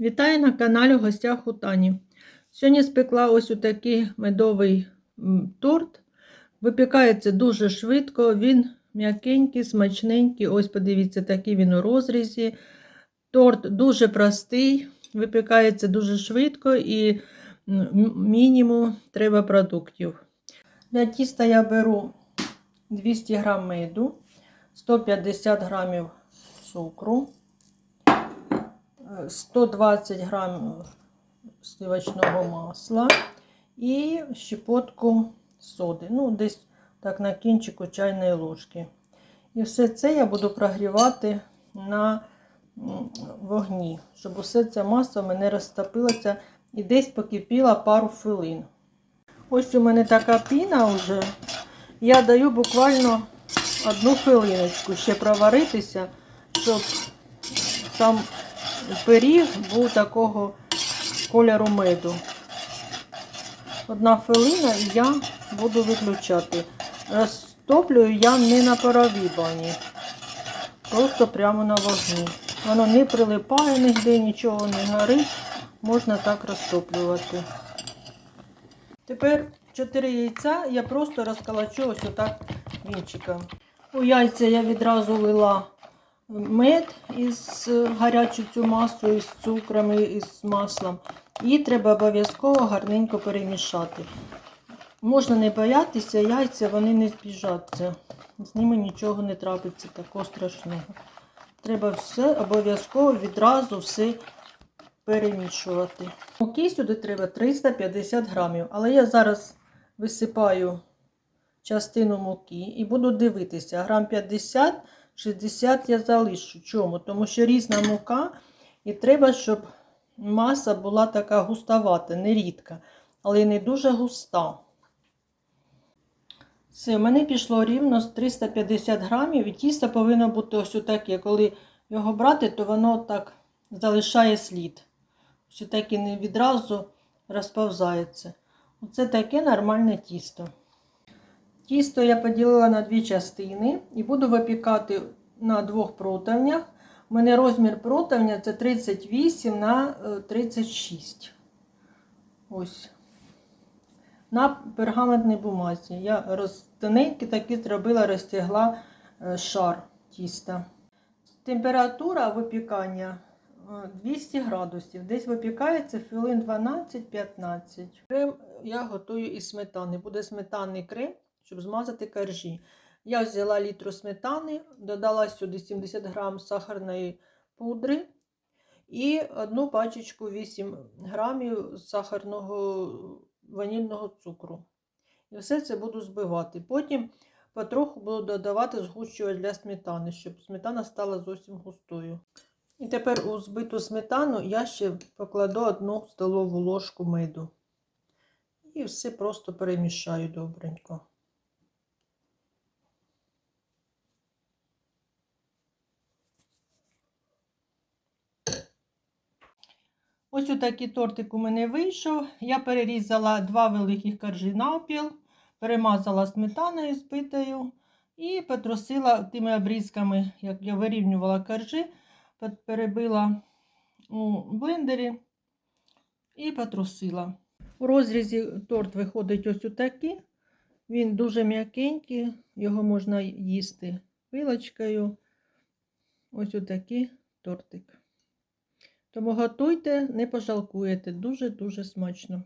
Вітаю на каналі гостях у Тані. Сьогодні спекла ось такий медовий торт. Випікається дуже швидко, він м'якенький, смачненький. Ось подивіться, такий він у розрізі. Торт дуже простий, випікається дуже швидко і мінімум треба продуктів. Для тіста я беру 200 г меду, 150 г цукру. 120 грамів сливочного масла і щепотку соди. Ну, десь так на кінчику чайної ложки. І все це я буду прогрівати на вогні, щоб усе ця маса в мене розтопилася і десь покипіла пару хвилин. Ось у мене така піна вже. Я даю буквально одну хвилиночку ще проваритися, щоб сам пиріг був такого кольору меду. Одна хвилина і я буду виключати. Розтоплюю я не на паровій бані, просто прямо на вогні. Воно не прилипає нігде, нічого не горить, можна так розтоплювати. Тепер 4 яйця я просто розколочу ось отак вінчиком. У яйця я відразу лила мед із гарячу цю масу, із цукрам, і із маслом. І треба обов'язково гарненько перемішати. Можна не боятися, яйця вони не збіжаться. З ними нічого не трапиться такого страшного. Треба все обов'язково відразу все перемішувати. Муки сюди треба 350 грамів, але я зараз висипаю частину муки і буду дивитися, грам 50 60 я залишу. Чому? Тому що різна мука, і треба, щоб маса була така густовата, не рідка, але не дуже густа. Все, в мене пішло рівно з 350 грамів, і тісто повинно бути ось таке. Коли його брати, то воно так залишає слід. Ось таке не відразу розповзається. Оце таке нормальне тісто. Тісто я поділила на дві частини і буду випікати на двох противнях. У мене розмір противня це 38 на 36. Ось. На пергаментній бумазі. Я роз... тоненькі такі зробила, розтягла е, шар тіста. Температура випікання е, 200 градусів. Десь випікається хвилин 12-15. Крем я готую із сметани. Буде сметанний крем щоб змазати коржі. Я взяла літру сметани, додала сюди 70 грам сахарної пудри і одну пачечку 8 грамів сахарного ванільного цукру. І все це буду збивати. Потім потроху буду додавати згущувач для сметани, щоб сметана стала зовсім густою. І тепер у збиту сметану я ще покладу одну столову ложку меду. І все просто перемішаю добренько. Ось отакий тортик у мене вийшов. Я перерізала два великих коржі навпіл, перемазала сметаною збитою і потрусила тими обрізками, як я вирівнювала коржі, перебила у блендері і потрусила. У розрізі торт виходить ось отакий. Він дуже м'якенький, його можна їсти пилочкою. Ось отакий тортик. Тому готуйте, не пожалкуєте, дуже-дуже смачно.